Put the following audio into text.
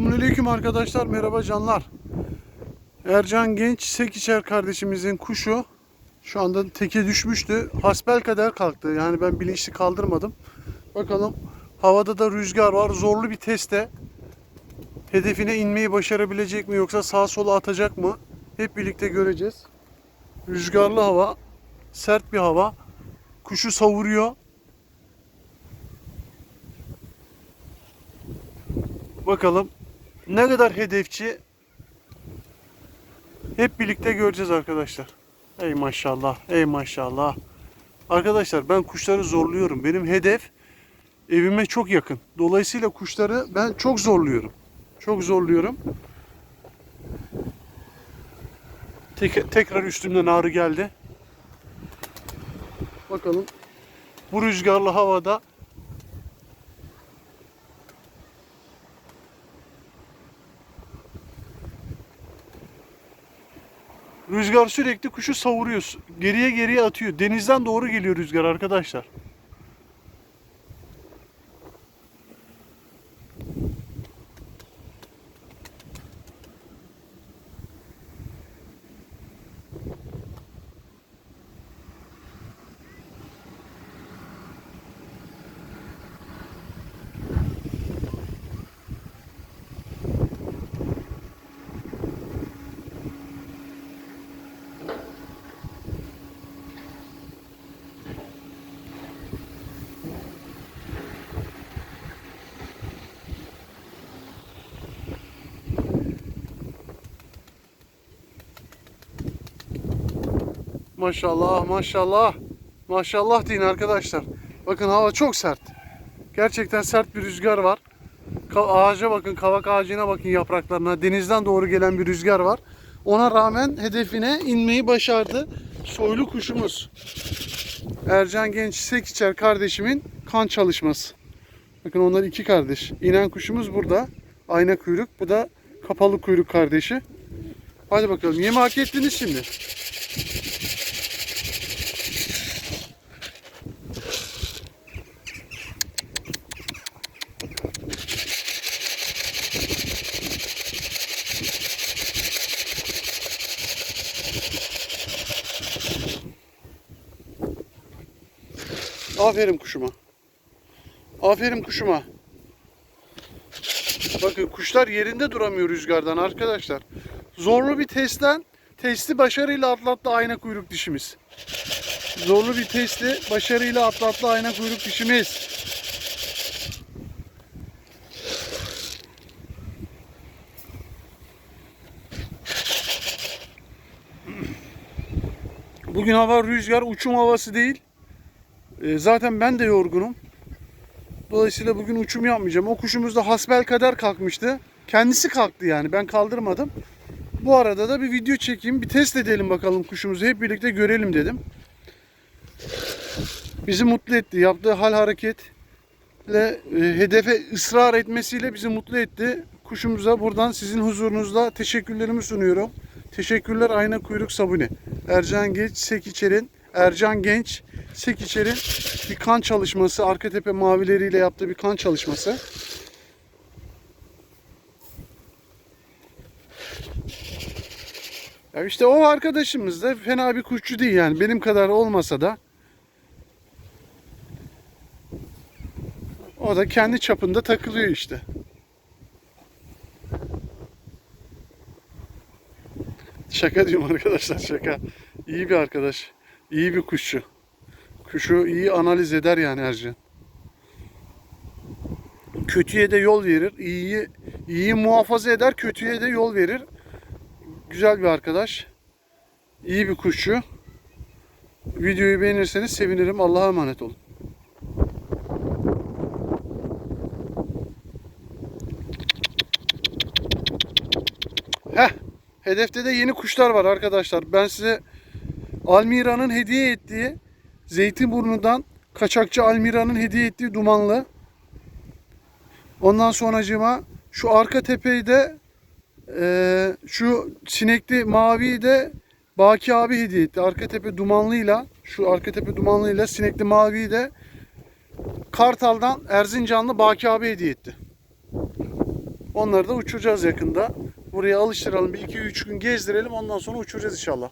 Selamünaleyküm arkadaşlar. Merhaba canlar. Ercan Genç Sekiçer kardeşimizin kuşu şu anda teke düşmüştü. Hasbel kadar kalktı. Yani ben bilinçli kaldırmadım. Bakalım havada da rüzgar var. Zorlu bir testte. Hedefine inmeyi başarabilecek mi yoksa sağa sola atacak mı? Hep birlikte göreceğiz. Rüzgarlı hava, sert bir hava. Kuşu savuruyor. Bakalım ne kadar hedefçi hep birlikte göreceğiz arkadaşlar. Ey maşallah, ey maşallah. Arkadaşlar ben kuşları zorluyorum. Benim hedef evime çok yakın. Dolayısıyla kuşları ben çok zorluyorum. Çok zorluyorum. Tek- tekrar üstümden ağrı geldi. Bakalım bu rüzgarlı havada Rüzgar sürekli kuşu savuruyor. Geriye geriye atıyor. Denizden doğru geliyor rüzgar arkadaşlar. Maşallah maşallah. Maşallah deyin arkadaşlar. Bakın hava çok sert. Gerçekten sert bir rüzgar var. Ağaca bakın, kavak ağacına bakın yapraklarına. Denizden doğru gelen bir rüzgar var. Ona rağmen hedefine inmeyi başardı. Soylu kuşumuz. Ercan Genç Sekiçer kardeşimin kan çalışması. Bakın onlar iki kardeş. İnen kuşumuz burada. Ayna kuyruk. Bu da kapalı kuyruk kardeşi. Hadi bakalım. Yemi hak ettiniz şimdi. Aferin kuşuma. Aferin kuşuma. Bakın kuşlar yerinde duramıyor rüzgardan arkadaşlar. Zorlu bir testten testi başarıyla atlattı ayna kuyruk dişimiz. Zorlu bir testi başarıyla atlattı ayna kuyruk dişimiz. Bugün hava rüzgar uçum havası değil. E, zaten ben de yorgunum. Dolayısıyla bugün uçum yapmayacağım. O kuşumuz da hasbel kadar kalkmıştı. Kendisi kalktı yani. Ben kaldırmadım. Bu arada da bir video çekeyim. Bir test edelim bakalım kuşumuzu. Hep birlikte görelim dedim. Bizi mutlu etti. Yaptığı hal hareketle e, hedefe ısrar etmesiyle bizi mutlu etti. Kuşumuza buradan sizin huzurunuzda teşekkürlerimi sunuyorum. Teşekkürler Ayna Kuyruk Sabuni. Ercan Genç Sekiçer'in Ercan Genç Sekiçer'in bir kan çalışması, arka tepe mavileriyle yaptığı bir kan çalışması. Ya işte o arkadaşımız da fena bir kuşçu değil yani benim kadar olmasa da o da kendi çapında takılıyor işte. Şaka diyorum arkadaşlar şaka. İyi bir arkadaş. İyi bir kuşçu. Kuşu iyi analiz eder yani Ercan. Kötüye de yol verir. İyiyi, iyi muhafaza eder. Kötüye de yol verir. Güzel bir arkadaş. İyi bir kuşçu. Videoyu beğenirseniz sevinirim. Allah'a emanet olun. Heh. Hedefte de yeni kuşlar var arkadaşlar. Ben size Almira'nın hediye ettiği Zeytinburnu'dan kaçakçı Almira'nın hediye ettiği dumanlı. Ondan sonracığıma şu arka tepeyi de eee, şu sinekli maviyi de Baki abi hediye etti. Arka tepe dumanlıyla şu arka tepe dumanlıyla sinekli maviyi de Kartal'dan Erzincanlı Baki abi hediye etti. Onları da uçuracağız yakında. Buraya alıştıralım. Bir iki üç gün gezdirelim. Ondan sonra uçuracağız inşallah.